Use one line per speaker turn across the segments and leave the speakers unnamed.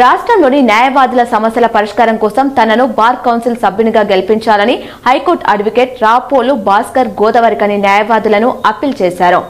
రాష్ట్రంలోని న్యాయవాదుల సమస్యల పరిష్కారం కోసం తనను బార్ కౌన్సిల్ సభ్యునిగా గెలిపించాలని high court advocate Rapolu Bhaskar Godavarikhani న్యాయవాదులను appeal చేశారు.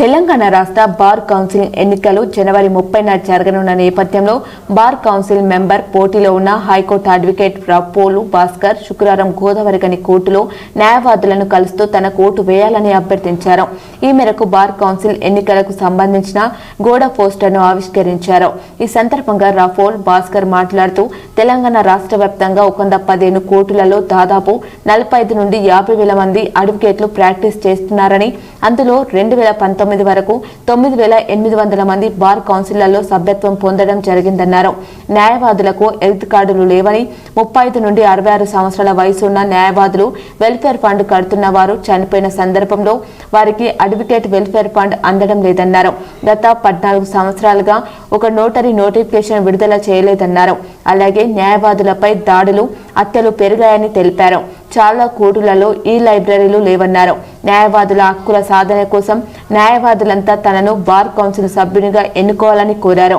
తెలంగాణ రాష్ట్ర బార్ కౌన్సిల్ ఎన్నికలు జనవరి ముప్పైన జరగనున్న నేపథ్యంలో బార్ కౌన్సిల్ మెంబర్ పోటీలో ఉన్న హైకోర్టు అడ్వకేట్ పోలు భాస్కర్ శుక్రవారం గోదావరికని కోర్టులో న్యాయవాదులను కలుస్తూ తన కోర్టు వేయాలని అభ్యర్థించారు. ఈ మేరకు బార్ కౌన్సిల్ ఎన్నికలకు సంబంధించిన గోడ పోస్టర్ను ఆవిష్కరించారు. ఈ సందర్భంగా రఫోల్ భాస్కర్ మాట్లాడుతూ తెలంగాణ రాష్ట్ర వ్యాప్తంగా ఒక వంద పదిహేను కోర్టులలో దాదాపు నలభై ఐదు నుండి యాభై వేల మంది అడ్వకేట్లు ప్రాక్టీస్ చేస్తున్నారని అందులో రెండు వేల పంతొమ్మిది వరకు తొమ్మిది వేల ఎనిమిది వందల మంది బార్ కౌన్సిళ్ళలో సభ్యత్వం పొందడం జరిగిందన్నారు. న్యాయవాదులకు హెల్త్ కార్డులు లేవని ముప్పై ఐదు నుండి అరవై ఆరు సంవత్సరాల వయసు ఉన్న న్యాయవాదులు వెల్ఫేర్ ఫండ్ కడుతున్న వారు చనిపోయిన సందర్భంలో వారికి అడ్వకేట్ వెల్ఫేర్ ఫండ్ అందడం లేదన్నారు. గత పద్నాలుగు సంవత్సరాలుగా ఒక నోటరీ నోటిఫికేషన్ విడుదల చేయలేదన్నారు. అలాగే న్యాయవాదులపై దాడులు హత్యలు పెరిగాయని తెలిపారు. చాలా కోర్టులలో ఈ లైబ్రరీలు లేవన్నారు. న్యాయవాదుల హక్కుల సాధన కోసం న్యాయవాదులంతా తనను బార్ కౌన్సిల్ సభ్యునిగా ఎన్నుకోవాలని కోరారు.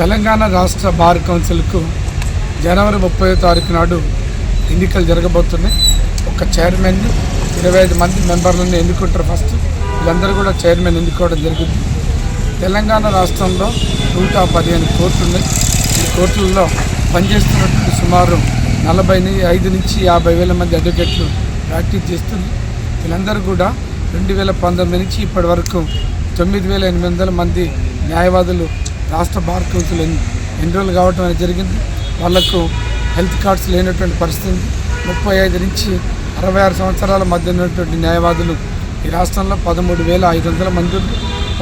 తెలంగాణ రాష్ట్ర బార్ కౌన్సిల్కు జనవరి ముప్పై తారీఖు నాడు ఎన్నికలు జరగబోతున్నాయి. ఒక చైర్మన్ ఇరవై ఐదు మంది మెంబర్లను ఎన్నుకుంటారు ఫస్ట్. వీళ్ళందరూ కూడా చైర్మన్ ఎన్నుకోవడం జరిగింది. తెలంగాణ రాష్ట్రంలో నూట పదిహేను కోర్టులు ఉన్నాయి ఈ కోర్టులలో పనిచేస్తున్నటువంటి సుమారు నలభై ఐదు నుంచి యాభై వేల మంది అడ్వకేట్లు ప్రాక్టీస్ చేస్తుంది వీళ్ళందరూ కూడా రెండు వేల పంతొమ్మిది నుంచి ఇప్పటి వరకు తొమ్మిది వేల ఎనిమిది వందల మంది న్యాయవాదులు రాష్ట్ర బార్ కౌన్సిల్ ఎన్రోల్ కావటం అనేది జరిగింది. వాళ్ళకు హెల్త్ కార్డ్స్ లేనటువంటి పరిస్థితి ముప్పై ఐదు నుంచి అరవై ఆరు సంవత్సరాల మధ్య ఉన్నటువంటి న్యాయవాదులు ఈ రాష్ట్రంలో పదమూడు వేల ఐదు వందల మంది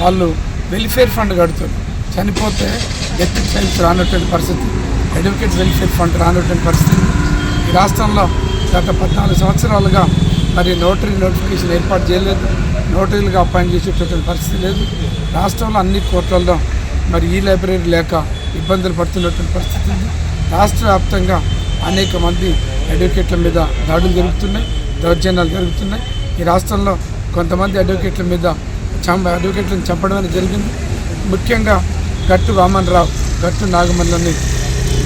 వాళ్ళు వెల్ఫేర్ ఫండ్ కడుతారు చనిపోతే డెత్ క్లెయిమ్స్ రానటువంటి పరిస్థితి. అడ్వకేట్ వెల్ఫేర్ ఫండ్ రానటువంటి పరిస్థితి. ఈ రాష్ట్రంలో గత పద్నాలుగు సంవత్సరాలుగా మరి నోటరీ నోటిఫికేషన్ ఏర్పాటు చేయలేదు. నోటరీలుగా అపాయింట్ చేసేటటువంటి పరిస్థితి లేదు. రాష్ట్రంలో అన్ని కోర్టులలో మరి ఈ లైబ్రరీ లేక ఇబ్బందులు పడుతున్నటువంటి పరిస్థితి ఉంది. రాష్ట్ర వ్యాప్తంగా అనేక మంది అడ్వకేట్ల మీద దాడులు జరుగుతున్నాయి. దౌర్జన్యాలు జరుగుతున్నాయి. ఈ రాష్ట్రంలో కొంతమంది అడ్వకేట్ల మీద చంప అడ్వకేట్లను చంపడం అనేది జరిగింది. ముఖ్యంగా గట్టు వామన్ రావు గట్టు నాగమల్లని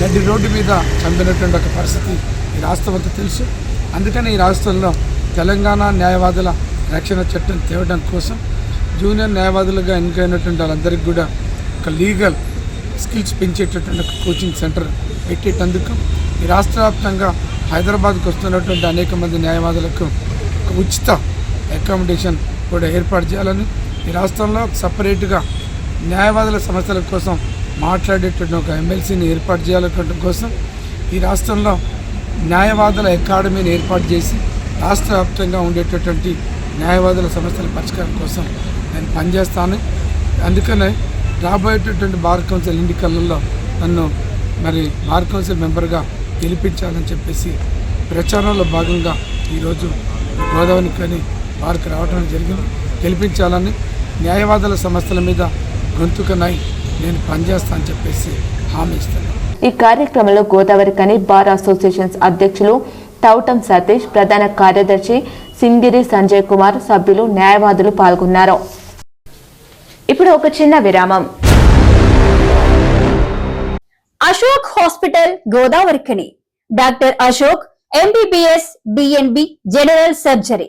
గడ్డి రోడ్డు మీద చంపినటువంటి ఒక పరిస్థితి ఈ రాష్ట్రం అంతా తెలుసు. అందుకని ఈ రాష్ట్రంలో తెలంగాణ న్యాయవాదుల రక్షణ చట్టం తేవడం కోసం జూనియర్ న్యాయవాదులుగా ఎన్నికైనటువంటి వాళ్ళందరికీ కూడా ఒక లీగల్ స్కిల్స్ పెంచేటటువంటి ఒక కోచింగ్ సెంటర్ పెట్టేటందుకు ఈ రాష్ట్ర వ్యాప్తంగా హైదరాబాద్కు వస్తున్నటువంటి అనేక మంది న్యాయవాదులకు ఒక ఉచిత అకామిడేషన్ కూడా ఏర్పాటు చేయాలని ఈ రాష్ట్రంలో సపరేట్గా న్యాయవాదుల సమస్యల కోసం మాట్లాడేటువంటి ఒక ఎమ్మెల్సీని ఏర్పాటు చేయాలనుకోవడం కోసం ఈ రాష్ట్రంలో న్యాయవాదుల అకాడమీని ఏర్పాటు చేసి రాష్ట్ర వ్యాప్తంగా ఉండేటటువంటి న్యాయవాదుల సమస్యల పరిష్కారం కోసం నేను పనిచేస్తాను. అందుకనే రాబోయేటటువంటి బార్ కౌన్సిల్ ఎన్నికలలో నన్ను మరి బార్ కౌన్సిల్ మెంబర్గా గెలిపించాలని చెప్పేసి ప్రచారంలో భాగంగా ఈరోజు గోదావరి కానీ బార్కు రావడం జరిగింది. గెలిపించాలని న్యాయవాదుల సమస్యల మీద గొంతుకనై నేను పనిచేస్తానని చెప్పేసి హామీ ఇస్తున్నాను.
ఈ కార్యక్రమంలో గోదావరి కని బార్ అసోసియేషన్స్ అధ్యక్షులు తౌటం సతీష్ ప్రధాన కార్యదర్శి సింగిరి సంజయ్ కుమార్ సభ్యులు న్యాయవాదులు పాల్గొన్నారు. ఇప్పుడు ఒక చిన్న విరామం.
Ashok hospital Godavarikhani doctor Ashok MBBS DNB general surgery